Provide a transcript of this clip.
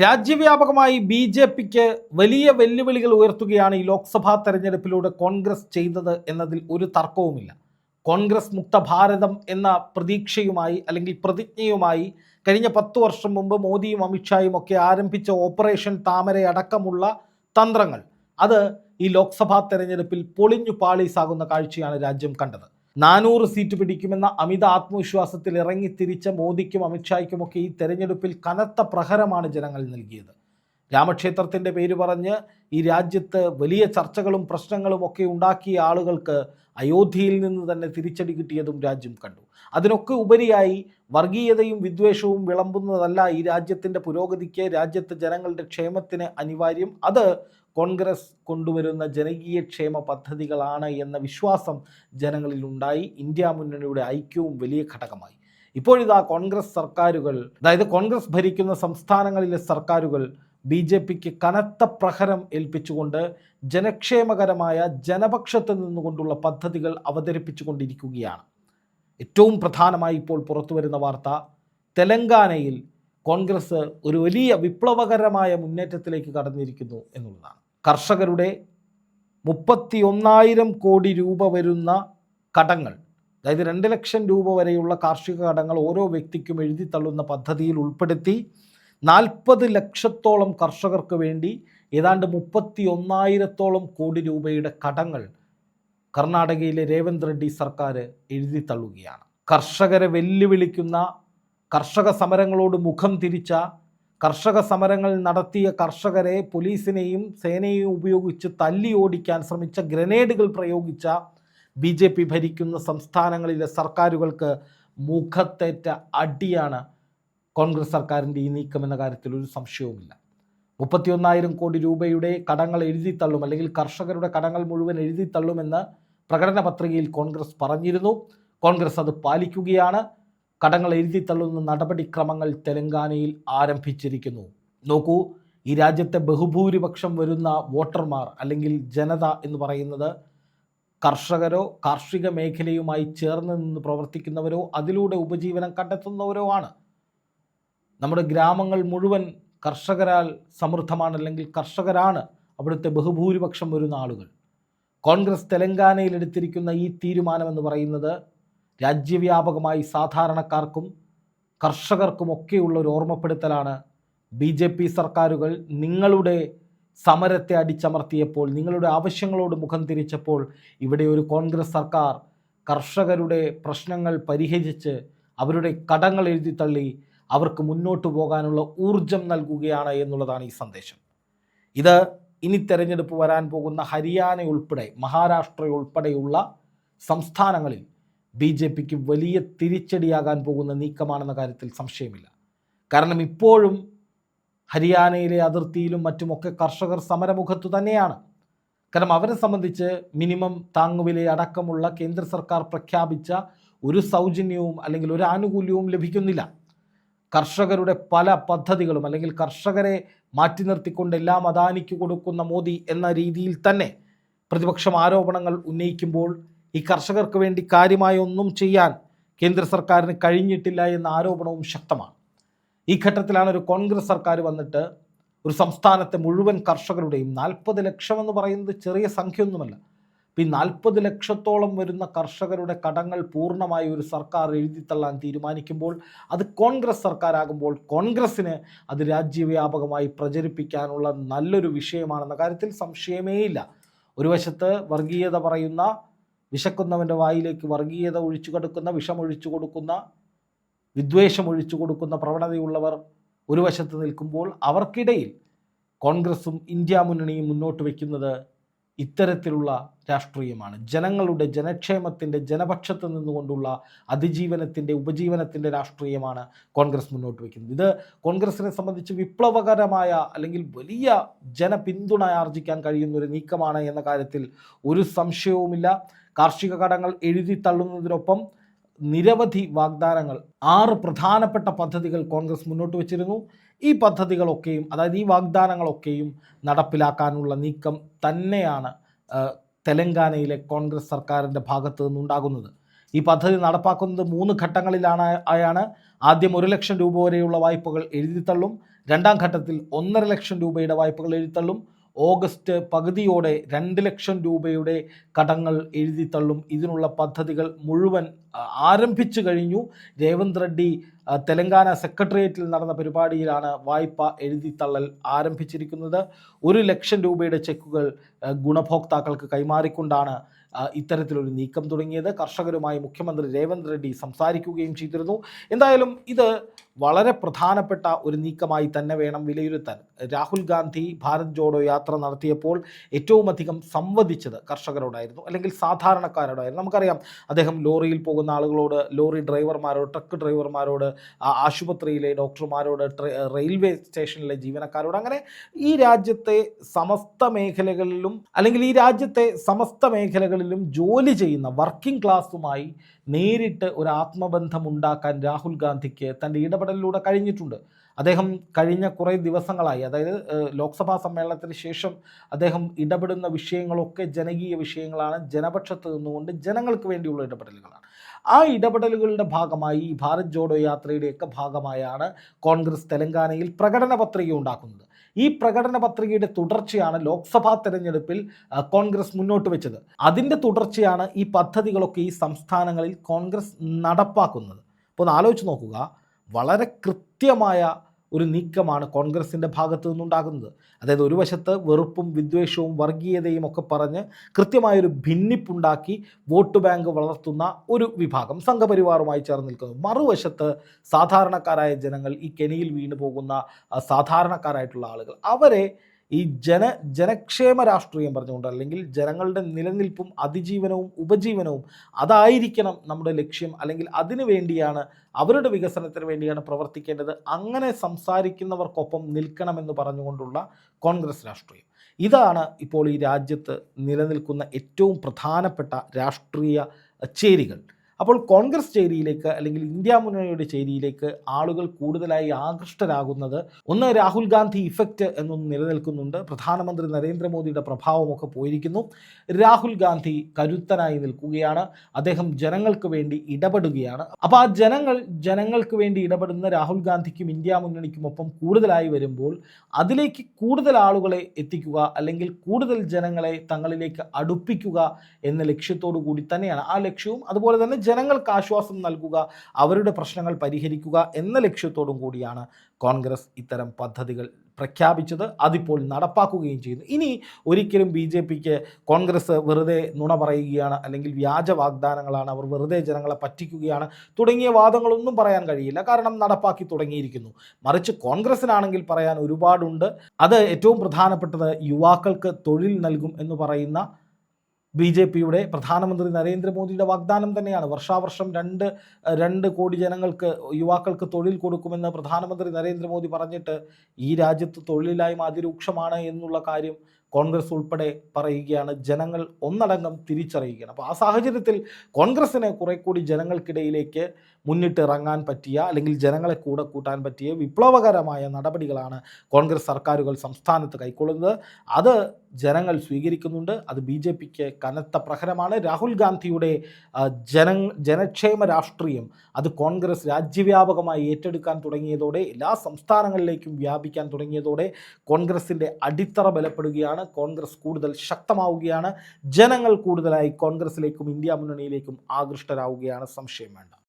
രാജ്യവ്യാപകമായി B J പിക്ക് വലിയ വെല്ലുവിളികൾ ഉയർത്തുകയാണ് ഈ ലോക്സഭാ തെരഞ്ഞെടുപ്പിലൂടെ കോൺഗ്രസ് ചെയ്തത് എന്നതിൽ ഒരു തർക്കവുമില്ല. കോൺഗ്രസ് മുക്ത ഭാരതം എന്ന പ്രതീക്ഷയുമായി അല്ലെങ്കിൽ പ്രതിജ്ഞയുമായി കഴിഞ്ഞ പത്ത് വർഷം മുമ്പ് മോദിയും അമിത്ഷായും ഒക്കെ ആരംഭിച്ച ഓപ്പറേഷൻ താമര അടക്കമുള്ള തന്ത്രങ്ങൾ. അത് ഈ ലോക്സഭാ തെരഞ്ഞെടുപ്പിൽ പൊളിഞ്ഞു പാളീസാകുന്ന കാഴ്ചയാണ് രാജ്യം കണ്ടത്. നാനൂറ് സീറ്റ് പിടിക്കുമെന്ന അമിത ആത്മവിശ്വാസത്തിൽ ഇറങ്ങി തിരിച്ച മോദിക്കും അമിത്ഷായ്ക്കുമൊക്കെ ഈ തെരഞ്ഞെടുപ്പിൽ കനത്ത പ്രഹരമാണ് ജനങ്ങൾ നൽകിയത്. രാമക്ഷേത്രത്തിന്റെ പേര് പറഞ്ഞ് ഈ രാജ്യത്ത് വലിയ ചർച്ചകളും പ്രശ്നങ്ങളും ഒക്കെ ഉണ്ടാക്കിയ ആളുകൾക്ക് അയോധ്യയിൽ നിന്ന് തന്നെ തിരിച്ചടി കിട്ടിയതും രാജ്യം കണ്ടു. അതിനൊക്കെ ഉപരിയായി വർഗീയതയും വിദ്വേഷവും വിളമ്പുന്നതല്ല ഈ രാജ്യത്തിന്റെ പുരോഗതിക്ക് രാജ്യത്തെ ജനങ്ങളുടെ ക്ഷേമത്തിന് അനിവാര്യം. അത് കോൺഗ്രസ് കൊണ്ടുവരുന്ന ജനകീയ ക്ഷേമ പദ്ധതികളാണ് എന്ന വിശ്വാസം ജനങ്ങളിൽ ഉണ്ടായി. ഇന്ത്യ മുന്നണിയുടെ ഐക്യവും വലിയ ഘടകമായി. ഇപ്പോഴിതാ കോൺഗ്രസ് സർക്കാരുകൾ അതായത് കോൺഗ്രസ് ഭരിക്കുന്ന സംസ്ഥാനങ്ങളിലെ സർക്കാരുകൾ ബി ജെ പിക്ക് കനത്ത പ്രഹരം ഏൽപ്പിച്ചുകൊണ്ട് ജനക്ഷേമകരമായ ജനപക്ഷത്ത് നിന്നുകൊണ്ടുള്ള പദ്ധതികൾ അവതരിപ്പിച്ചുകൊണ്ടിരിക്കുകയാണ്. ഏറ്റവും പ്രധാനമായി ഇപ്പോൾ പുറത്തു വരുന്ന വാർത്ത തെലങ്കാനയിൽ കോൺഗ്രസ് ഒരു വലിയ വിപ്ലവകരമായ മുന്നേറ്റത്തിലേക്ക് കടന്നിരിക്കുന്നു എന്നുള്ളതാണ്. കർഷകരുടെ മുപ്പത്തി ഒന്നായിരം കോടി രൂപ വരുന്ന കടങ്ങൾ അതായത് രണ്ട് ലക്ഷം രൂപ വരെയുള്ള കാർഷിക കടങ്ങൾ ഓരോ വ്യക്തിക്കും എഴുതി തള്ളുന്ന പദ്ധതിയിൽ ഉൾപ്പെടുത്തി നാൽപ്പത് ലക്ഷത്തോളം കർഷകർക്ക് വേണ്ടി ഏതാണ്ട് മുപ്പത്തി ഒന്നായിരത്തോളം കോടി രൂപയുടെ കടങ്ങൾ കർണാടകയിലെ രേവന്ത് റെഡ്ഡി സർക്കാർ എഴുതി തള്ളുകയാണ്. കർഷകരെ വെല്ലുവിളിക്കുന്ന കർഷക സമരങ്ങളോട് മുഖം തിരിച്ച കർഷക സമരങ്ങൾ നടത്തിയ കർഷകരെ പോലീസിനെയും സേനയെയും ഉപയോഗിച്ച് തല്ലി ഓടിക്കാൻ ശ്രമിച്ച ഗ്രനേഡുകൾ പ്രയോഗിച്ച ബി ജെ പി ഭരിക്കുന്ന സംസ്ഥാനങ്ങളിലെ സർക്കാരുകൾക്ക് മുഖത്തേറ്റ അടിയാണ് കോൺഗ്രസ് സർക്കാരിന്റെ ഈ നീക്കം എന്ന കാര്യത്തിൽ ഒരു സംശയവുമില്ല. മുപ്പത്തിയൊന്നായിരം കോടി രൂപയുടെ കടങ്ങൾ എഴുതി തള്ളും അല്ലെങ്കിൽ കർഷകരുടെ കടങ്ങൾ മുഴുവൻ എഴുതി തള്ളുമെന്ന് പ്രകടന പത്രികയിൽ കോൺഗ്രസ് പറഞ്ഞിരുന്നു. കോൺഗ്രസ് അത് പാലിക്കുകയാണ്. കടങ്ങൾ എഴുതിത്തള്ളുന്ന നടപടിക്രമങ്ങൾ തെലങ്കാനയിൽ ആരംഭിച്ചിരിക്കുന്നു. നോക്കൂ ഈ രാജ്യത്തെ ബഹുഭൂരിപക്ഷം വരുന്ന വോട്ടർമാർ അല്ലെങ്കിൽ ജനത എന്ന് പറയുന്നത് കർഷകരോ കാർഷിക മേഖലയുമായി ചേർന്ന് നിന്ന് പ്രവർത്തിക്കുന്നവരോ അതിലൂടെ ഉപജീവനം കണ്ടെത്തുന്നവരോ ആണ്. നമ്മുടെ ഗ്രാമങ്ങൾ മുഴുവൻ കർഷകരാൽ സമൃദ്ധമാണ് അല്ലെങ്കിൽ കർഷകരാണ് അവിടുത്തെ ബഹുഭൂരിപക്ഷം വരുന്ന ആളുകൾ. കോൺഗ്രസ് തെലങ്കാനയിൽ എടുത്തിരിക്കുന്ന ഈ തീരുമാനം എന്ന് പറയുന്നത് രാജ്യവ്യാപകമായി സാധാരണക്കാർക്കും കർഷകർക്കും കർഷകർക്കുമൊക്കെയുള്ള ഒരു ഓർമ്മപ്പെടുത്തലാണ് ബി ജെ പി സർക്കാരുകൾ നിങ്ങളുടെ സമരത്തെ അടിച്ചമർത്തിയപ്പോൾ നിങ്ങളുടെ ആവശ്യങ്ങളോട് മുഖം തിരിച്ചപ്പോൾ ഇവിടെ ഒരു കോൺഗ്രസ് സർക്കാർ കർഷകരുടെ പ്രശ്നങ്ങൾ പരിഹരിച്ച് അവരുടെ കടങ്ങൾ എഴുതിത്തള്ളി അവർക്ക് മുന്നോട്ട് പോകാനുള്ള ഊർജം നൽകുകയാണ് എന്നുള്ളതാണ് ഈ സന്ദേശം. ഇത് ഇനി തെരഞ്ഞെടുപ്പ് വരാൻ പോകുന്ന ഹരിയാന ഉൾപ്പെടെ മഹാരാഷ്ട്ര ഉൾപ്പെടെയുള്ള സംസ്ഥാനങ്ങളിൽ ബി ജെ പിക്ക് വലിയ തിരിച്ചടിയാകാൻ പോകുന്ന നീക്കമാണെന്ന കാര്യത്തിൽ സംശയമില്ല. കാരണം ഇപ്പോഴും ഹരിയാനയിലെ അതിർത്തിയിലും മറ്റുമൊക്കെ കർഷകർ സമരമുഖത്തു തന്നെയാണ്. കാരണം അവരെ സംബന്ധിച്ച് മിനിമം താങ്ങുവില അടക്കമുള്ള കേന്ദ്ര സർക്കാർ പ്രഖ്യാപിച്ച ഒരു സൗജന്യവും അല്ലെങ്കിൽ ഒരു ആനുകൂല്യവും ലഭിക്കുന്നില്ല. കർഷകരുടെ പല പദ്ധതികളും അല്ലെങ്കിൽ കർഷകരെ മാറ്റി നിർത്തിക്കൊണ്ട് എല്ലാം അദാനിക്ക് കൊടുക്കുന്ന മോദി എന്ന രീതിയിൽ തന്നെ പ്രതിപക്ഷം ആരോപണങ്ങൾ ഉന്നയിക്കുമ്പോൾ ഈ കർഷകർക്ക് വേണ്ടി കാര്യമായി ഒന്നും ചെയ്യാൻ കേന്ദ്ര സർക്കാരിന് കഴിഞ്ഞിട്ടില്ല എന്ന ആരോപണവും ശക്തമാണ്. ഈ ഘട്ടത്തിലാണ് ഒരു കോൺഗ്രസ് സർക്കാർ വന്നിട്ട് ഒരു സംസ്ഥാനത്തെ മുഴുവൻ കർഷകരുടെയും നാൽപ്പത് ലക്ഷം എന്ന് പറയുന്നത് ചെറിയ സംഖ്യയൊന്നുമല്ല. ഈ നാൽപ്പത് ലക്ഷത്തോളം വരുന്ന കർഷകരുടെ കടങ്ങൾ പൂർണമായി ഒരു സർക്കാർ എഴുതിത്തള്ളാൻ തീരുമാനിക്കുമ്പോൾ അത് കോൺഗ്രസ് സർക്കാരാകുമ്പോൾ കോൺഗ്രസ്സിന് അത് രാജ്യവ്യാപകമായി പ്രചരിപ്പിക്കാനുള്ള നല്ലൊരു വിഷയമാണെന്ന കാര്യത്തിൽ സംശയമേയില്ല. ഒരു വശത്ത് വർഗീയത പറയുന്ന വിശക്കുന്നവന്റെ വായിലേക്ക് വർഗീയത ഒഴിച്ചു കൊടുക്കുന്ന വിഷമൊഴിച്ചു കൊടുക്കുന്ന വിദ്വേഷം ഒഴിച്ചു കൊടുക്കുന്ന പ്രവണതയുള്ളവർ ഒരു വശത്ത് നിൽക്കുമ്പോൾ അവർക്കിടയിൽ കോൺഗ്രസും ഇന്ത്യ മുന്നണിയും മുന്നോട്ട് വയ്ക്കുന്നത് ഇത്തരത്തിലുള്ള രാഷ്ട്രീയമാണ്. ജനങ്ങളുടെ ജനക്ഷേമത്തിന്റെ ജനപക്ഷത്ത് നിന്നുകൊണ്ടുള്ള അതിജീവനത്തിന്റെ ഉപജീവനത്തിന്റെ രാഷ്ട്രീയമാണ് കോൺഗ്രസ് മുന്നോട്ട് വയ്ക്കുന്നത്. ഇത് കോൺഗ്രസിനെ സംബന്ധിച്ച് വിപ്ലവകരമായ അല്ലെങ്കിൽ വലിയ ജനപിന്തുണ ആർജിക്കാൻ കഴിയുന്ന ഒരു നീക്കമാണ് എന്ന കാര്യത്തിൽ ഒരു സംശയവുമില്ല. കാർഷിക കടങ്ങൾ എഴുതി തള്ളുന്നതിനൊപ്പം നിരവധി വാഗ്ദാനങ്ങൾ ആറ് പ്രധാനപ്പെട്ട പദ്ധതികൾ കോൺഗ്രസ് മുന്നോട്ട് വച്ചിരുന്നു. ഈ പദ്ധതികളൊക്കെയും അതായത് ഈ വാഗ്ദാനങ്ങളൊക്കെയും നടപ്പിലാക്കാനുള്ള നീക്കം തന്നെയാണ് തെലങ്കാനയിലെ കോൺഗ്രസ് സർക്കാരിന്റെ ഭാഗത്തു നിന്നുണ്ടാകുന്നത്. ഈ പദ്ധതി നടപ്പാക്കുന്നത് മൂന്ന് ഘട്ടങ്ങളിലാണ് ആയാണ്. ആദ്യം ഒരു ലക്ഷം രൂപ വരെയുള്ള വായ്പകൾ എഴുതിത്തള്ളും രണ്ടാം ഘട്ടത്തിൽ ഒന്നര ലക്ഷം രൂപയുടെ വായ്പകൾ എഴുതിത്തള്ളും ഓഗസ്റ്റ് പകുതിയോടെ രണ്ട് ലക്ഷം രൂപയുടെ കടങ്ങൾ എഴുതിത്തള്ളും ഇതിനുള്ള പദ്ധതികൾ മുഴുവൻ ആരംഭിച്ചു കഴിഞ്ഞു. രേവന്ത് റെഡ്ഡി തെലങ്കാന സെക്രട്ടേറിയറ്റിൽ നടന്ന പരിപാടിയിലാണ് വായ്പ എഴുതിത്തള്ളൽ ആരംഭിച്ചിരിക്കുന്നത്. ഒരു ലക്ഷം രൂപയുടെ ചെക്കുകൾ ഗുണഭോക്താക്കൾക്ക് കൈമാറിക്കൊണ്ടാണ് ഇത്തരത്തിലൊരു നീക്കം തുടങ്ങിയത്. കർഷകരുമായി മുഖ്യമന്ത്രി രേവന്ത് റെഡ്ഡി സംസാരിക്കുകയും ചെയ്തിരുന്നു. എന്തായാലും ഇത് വളരെ പ്രധാനപ്പെട്ട ഒരു നീക്കമായി തന്നെ വേണം വിലയിരുത്താൻ. രാഹുൽ ഗാന്ധി ഭാരത് ജോഡോ യാത്ര നടത്തിയപ്പോൾ ഏറ്റവും അധികം സംവദിച്ചത് കർഷകരോടായിരുന്നു. അല്ലെങ്കിൽ സാധാരണക്കാരോടായിരുന്നു. നമുക്കറിയാം അദ്ദേഹം ലോറിയിൽ പോകുന്ന ആളുകളോട് ലോറി ഡ്രൈവർമാരോട് ട്രക്ക് ഡ്രൈവർമാരോട് ആശുപത്രിയിലെ ഡോക്ടർമാരോട് റെയിൽവേ സ്റ്റേഷനിലെ ജീവനക്കാരോട് അങ്ങനെ ഈ രാജ്യത്തെ സമസ്ത മേഖലകളിലും അല്ലെങ്കിൽ ഈ രാജ്യത്തെ സമസ്ത മേഖലകളിലും ജോലി ചെയ്യുന്ന വർക്കിംഗ് ക്ലാസ്സുമായി നേരിട്ട് ഒരു ആത്മബന്ധം ഉണ്ടാക്കാൻ രാഹുൽ ഗാന്ധിക്ക് തന്റെ ഇടപെടലിലൂടെ കഴിഞ്ഞിട്ടുണ്ട്. അദ്ദേഹം കഴിഞ്ഞ കുറേ ദിവസങ്ങളായി അതായത് ലോക്സഭാ സമ്മേളനത്തിന് ശേഷം അദ്ദേഹം ഇടപെടുന്ന വിഷയങ്ങളൊക്കെ ജനകീയ വിഷയങ്ങളാണ്. ജനപക്ഷത്ത് നിന്നുകൊണ്ട് ജനങ്ങൾക്ക് വേണ്ടിയുള്ള ഇടപെടലുകളാണ്. ആ ഇടപെടലുകളുടെ ഭാഗമായി ഈ ഭാരത് ജോഡോ യാത്രയുടെയൊക്കെ ഭാഗമായാണ് കോൺഗ്രസ് തെലങ്കാനയിൽ പ്രകടന പത്രിക ഉണ്ടാക്കുന്നത്. ഈ പ്രകടന പത്രികയുടെ തുടർച്ചയാണ് ലോക്സഭാ തെരഞ്ഞെടുപ്പിൽ കോൺഗ്രസ് മുന്നോട്ട് വെച്ചത്. അതിന്റെ തുടർച്ചയാണ് ഈ പദ്ധതികളൊക്കെ ഈ സംസ്ഥാനങ്ങളിൽ കോൺഗ്രസ് നടപ്പാക്കുന്നത്. അപ്പോൾ ഒന്ന് ആലോചിച്ച് നോക്കുക. വളരെ കൃത്യമായ ഒരു നീക്കമാണ് കോൺഗ്രസിന്റെ ഭാഗത്തു നിന്നുണ്ടാകുന്നത്. അതായത് ഒരു വശത്ത് വെറുപ്പും വിദ്വേഷവും വർഗീയതയും ഒക്കെ പറഞ്ഞ് കൃത്യമായൊരു ഭിന്നിപ്പുണ്ടാക്കി വോട്ട് ബാങ്ക് വളർത്തുന്ന ഒരു വിഭാഗം സംഘപരിവാറുമായി ചേർന്ന് നിൽക്കുന്നു. മറുവശത്ത് സാധാരണക്കാരായ ജനങ്ങൾ ഈ കെണിയിൽ വീണു പോകുന്ന സാധാരണക്കാരായിട്ടുള്ള ആളുകൾ അവരെ ഈ ജന ജനക്ഷേമ രാഷ്ട്രീയം പറഞ്ഞുകൊണ്ട് അല്ലെങ്കിൽ ജനങ്ങളുടെ നിലനിൽപ്പും അതിജീവനവും ഉപജീവനവും അതായിരിക്കണം നമ്മുടെ ലക്ഷ്യം. അല്ലെങ്കിൽ അതിനു വേണ്ടിയാണ് അവരുടെ വികസനത്തിന് വേണ്ടിയാണ് പ്രവർത്തിക്കേണ്ടത്. അങ്ങനെ സംസാരിക്കുന്നവർക്കൊപ്പം നിൽക്കണമെന്ന് പറഞ്ഞുകൊണ്ടുള്ള കോൺഗ്രസ് രാഷ്ട്രീയം. ഇതാണ് ഇപ്പോൾ ഈ രാജ്യത്ത് നിലനിൽക്കുന്ന ഏറ്റവും പ്രധാനപ്പെട്ട രാഷ്ട്രീയ ചേരികൾ. അപ്പോൾ കോൺഗ്രസ് ചേരിയിലേക്ക് അല്ലെങ്കിൽ ഇന്ത്യ മുന്നണിയുടെ ചേരിയിലേക്ക് ആളുകൾ കൂടുതലായി ആകൃഷ്ടരാകുന്നത് ഒന്ന് രാഹുൽ ഗാന്ധി ഇഫക്റ്റ് എന്നൊന്ന് നിലനിൽക്കുന്നുണ്ട്. പ്രധാനമന്ത്രി നരേന്ദ്രമോദിയുടെ പ്രഭാവമൊക്കെ പോയിരിക്കുന്നു. രാഹുൽ ഗാന്ധി കരുത്തനായി നിൽക്കുകയാണ്. അദ്ദേഹം ജനങ്ങൾക്ക് വേണ്ടി ഇടപെടുകയാണ്. അപ്പോൾ ആ ജനങ്ങൾ ജനങ്ങൾക്ക് വേണ്ടി ഇടപെടുന്ന രാഹുൽ ഗാന്ധിക്കും ഇന്ത്യ മുന്നണിക്കുമൊപ്പം കൂടുതലായി വരുമ്പോൾ അതിലേക്ക് കൂടുതൽ ആളുകളെ എത്തിക്കുക അല്ലെങ്കിൽ കൂടുതൽ ജനങ്ങളെ തങ്ങളിലേക്ക് അടുപ്പിക്കുക എന്ന ലക്ഷ്യത്തോടു കൂടി തന്നെയാണ്. ആ ലക്ഷ്യവും അതുപോലെ തന്നെ ജനങ്ങൾക്ക് ആശ്വാസം നൽകുക അവരുടെ പ്രശ്നങ്ങൾ പരിഹരിക്കുക എന്ന ലക്ഷ്യത്തോടും കൂടിയാണ് കോൺഗ്രസ് ഇത്തരം പദ്ധതികൾ പ്രഖ്യാപിച്ചത്. അതിപ്പോൾ നടപ്പാക്കുകയും ചെയ്യുന്നു. ഇനി ഒരിക്കലും ബി ജെ പിക്ക് കോൺഗ്രസ് വെറുതെ നുണ പറയുകയാണ് അല്ലെങ്കിൽ വ്യാജ വാഗ്ദാനങ്ങളാണ് അവർ വെറുതെ ജനങ്ങളെ പറ്റിക്കുകയാണ് തുടങ്ങിയ വാദങ്ങളൊന്നും പറയാൻ കഴിയില്ല. കാരണം നടപ്പാക്കി തുടങ്ങിയിരിക്കുന്നു. മറിച്ച് കോൺഗ്രസിനാണെങ്കിൽ പറയാൻ ഒരുപാടുണ്ട്. അത് ഏറ്റവും പ്രധാനപ്പെട്ടത് യുവാക്കൾക്ക് തൊഴിൽ നൽകും എന്ന് പറയുന്ന ബി ജെ പിയുടെ പ്രധാനമന്ത്രി നരേന്ദ്രമോദിയുടെ വാഗ്ദാനം തന്നെയാണ്. വർഷാവർഷം രണ്ട് രണ്ട് കോടി ജനങ്ങൾക്ക് യുവാക്കൾക്ക് തൊഴിൽ കൊടുക്കുമെന്ന് പ്രധാനമന്ത്രി നരേന്ദ്രമോദി പറഞ്ഞിട്ട് ഈ രാജ്യത്ത് തൊഴിലില്ലായ്മ അതിരൂക്ഷമാണ് എന്നുള്ള കാര്യം കോൺഗ്രസ് ഉൾപ്പെടെ പറയുകയാണ് ജനങ്ങൾ ഒന്നടങ്കം തിരിച്ചറിയുകയാണ്. അപ്പോൾ ആ സാഹചര്യത്തിൽ കോൺഗ്രസ്സിന് കുറെ കൂടി ജനങ്ങൾക്കിടയിലേക്ക് മുന്നിട്ടിറങ്ങാൻ പറ്റിയ അല്ലെങ്കിൽ ജനങ്ങളെ കൂടെ കൂട്ടാൻ പറ്റിയ വിപ്ലവകരമായ നടപടികളാണ് കോൺഗ്രസ് സർക്കാരുകൾ സംസ്ഥാനത്ത് കൈക്കൊള്ളുന്നത്. അത് ജനങ്ങൾ സ്വീകരിക്കുന്നുണ്ട്. അത് ബി ജെ പിക്ക് കനത്ത പ്രഹരമാണ്. രാഹുൽ ഗാന്ധിയുടെ ജന ജനക്ഷേമ രാഷ്ട്രീയം അത് കോൺഗ്രസ് രാജ്യവ്യാപകമായി ഏറ്റെടുക്കാൻ തുടങ്ങിയതോടെ എല്ലാ സംസ്ഥാനങ്ങളിലേക്കും വ്യാപിക്കാൻ തുടങ്ങിയതോടെ കോൺഗ്രസിന്റെ അടിത്തറ ബലപ്പെടുകയാണ്. കോൺഗ്രസ് കൂടുതൽ ശക്തമാവുകയാണ്. ജനങ്ങൾ കൂടുതലായി കോൺഗ്രസിലേക്കും ഇന്ത്യ മുന്നണിയിലേക്കും ആകൃഷ്ടരാവുകയാണ്. സംശയം വേണ്ട.